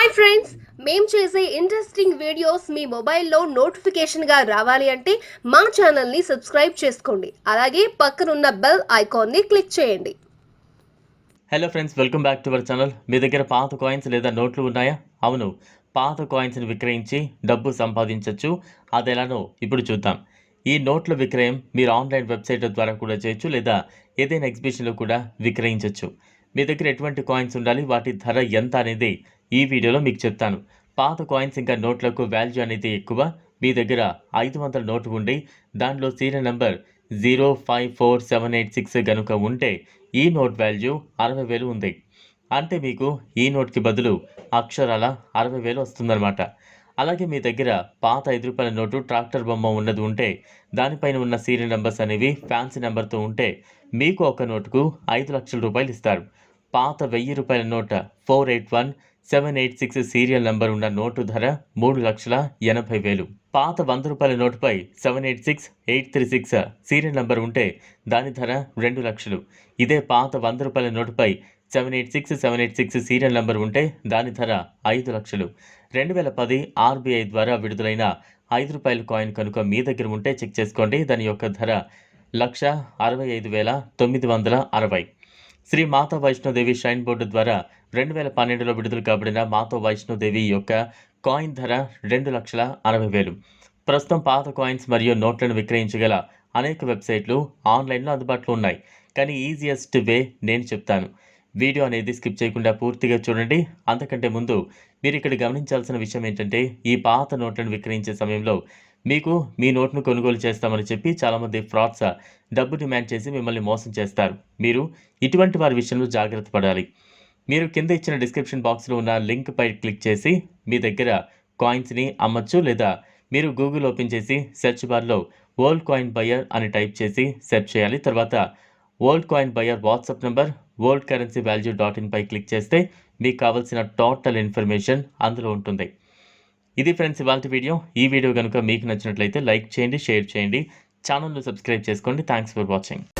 Hi friends మేము చేసే interesting videos మీ మొబైల్లో నోటిఫికేషన్గా రావాలి అంటే మా ఛానల్ని సబ్స్క్రైబ్ చేసుకోండి. అలాగే పక్కనున్న బెల్ ఐకాన్ని క్లిక్ చేయండి. Hello friends welcome back to our channel మీ దగ్గర పాత కాయిన్స్ లేదా నోట్లు ఉన్నాయా? అవును పాత కాయిన్స్ని విక్రయించి డబ్బు సంపాదించవచ్చు అది ఎలానో ఇప్పుడు చూద్దాం. ఈ నోట్ల విక్రయం మీరు ఆన్లైన్ వెబ్సైట్ ద్వారా కూడా చేయొచ్చు లేదా ఏదైనా ఎగ్జిబిషన్లో కూడా విక్రయించవచ్చు మీ దగ్గర ఎటువంటి కాయిన్స్ ఉండాలి? వాటి ధర ఎంత అనేది ఈ వీడియోలో మీకు చెప్తాను. పాత కాయిన్స్ ఇంకా నోట్లకు వాల్యూ అనేది ఎక్కువ. మీ దగ్గర ఐదు వందల నోటు ఉండి దాంట్లో serial number zero five four seven eight six కనుక ఉంటే ఈ నోట్ వాల్యూ అరవై వేలు ఉంది. అంటే మీకు ఈ నోట్కి బదులు అక్షరాల అరవై వేలు వస్తుందన్నమాట. అలాగే మీ దగ్గర పాత ఐదు రూపాయల నోటు ట్రాక్టర్ బొమ్మ ఉన్నది ఉంటే దానిపైన ఉన్న సీరియల్ నెంబర్స్ అనేవి ఫ్యాన్సీ నెంబర్తో ఉంటే మీకు ఒక నోటుకు ఐదు లక్షల రూపాయలు ఇస్తారు. పాత వెయ్యి రూపాయల నోట four eight one seven eight six serial number ఉన్న నోటు ధర మూడు లక్షల ఎనభై వేలు. పాత వంద రూపాయల నోటుపై seven eight six eight three six serial number ఉంటే దాని ధర రెండు లక్షలు. ఇదే పాత వంద రూపాయల నోటుపై seven eight six seven eight six serial number ఉంటే దాని ధర ఐదు లక్షలు. రెండు వేల పది ఆర్బీఐ ద్వారా విడుదలైన ఐదు రూపాయల కాయిన్ కనుక మీ దగ్గర ఉంటే చెక్ చేసుకోండి. దాని యొక్క ధర లక్ష అరవై ఐదు వేల తొమ్మిది వందల అరవై. శ్రీ మాతా వైష్ణోదేవి షైన్ బోర్డు ద్వారా రెండు వేల పన్నెండులో విడుదల కాబడిన మాతో వైష్ణోదేవి యొక్క కాయిన్ ధర రెండు లక్షల అరవై వేలు. ప్రస్తుతం పాత కాయిన్స్ మరియు నోట్లను విక్రయించగల అనేక వెబ్సైట్లు ఆన్లైన్లో అందుబాటులో ఉన్నాయి. కానీ ఈజియెస్ట్ వే నేను చెప్తాను. వీడియో అనేది స్కిప్ చేయకుండా పూర్తిగా చూడండి. అంతకంటే ముందు మీరు ఇక్కడ గమనించాల్సిన విషయం ఏంటంటే ఈ పాత నోట్లను విక్రయించే సమయంలో మీకు మీ నోట్ను కొనుగోలు చేస్తామని చెప్పి చాలామంది ఫ్రాడ్స్ డబ్బు డిమాండ్ చేసి మిమ్మల్ని మోసం చేస్తారు. మీరు ఇటువంటి వారి విషయంలో జాగ్రత్త పడాలి. మీరు కింద ఇచ్చిన డిస్క్రిప్షన్ బాక్స్లో ఉన్న లింక్ పై క్లిక్ చేసి మీ దగ్గర కాయిన్స్ని అమ్మచ్చు లేదా మీరు గూగుల్ ఓపెన్ చేసి సెర్చ్ బార్లో ఓల్డ్ కాయిన్ బయర్ అని టైప్ చేసి సెర్చ్ చేయాలి. తర్వాత old coin buyer WhatsApp number old currency value dot ఇన్పై click చేస్తే మీకు కావాల్సిన టోటల్ ఇన్ఫర్మేషన్ అందులో ఉంటుంది. ఇది ఫ్రెండ్స్ ఇవాళ వీడియో ఈ వీడియో కనుక మీకు నచ్చినట్లయితే లైక్ చేయండి షేర్ చేయండి. ఛానల్ను సబ్స్క్రైబ్ చేసుకోండి. Thanks for watching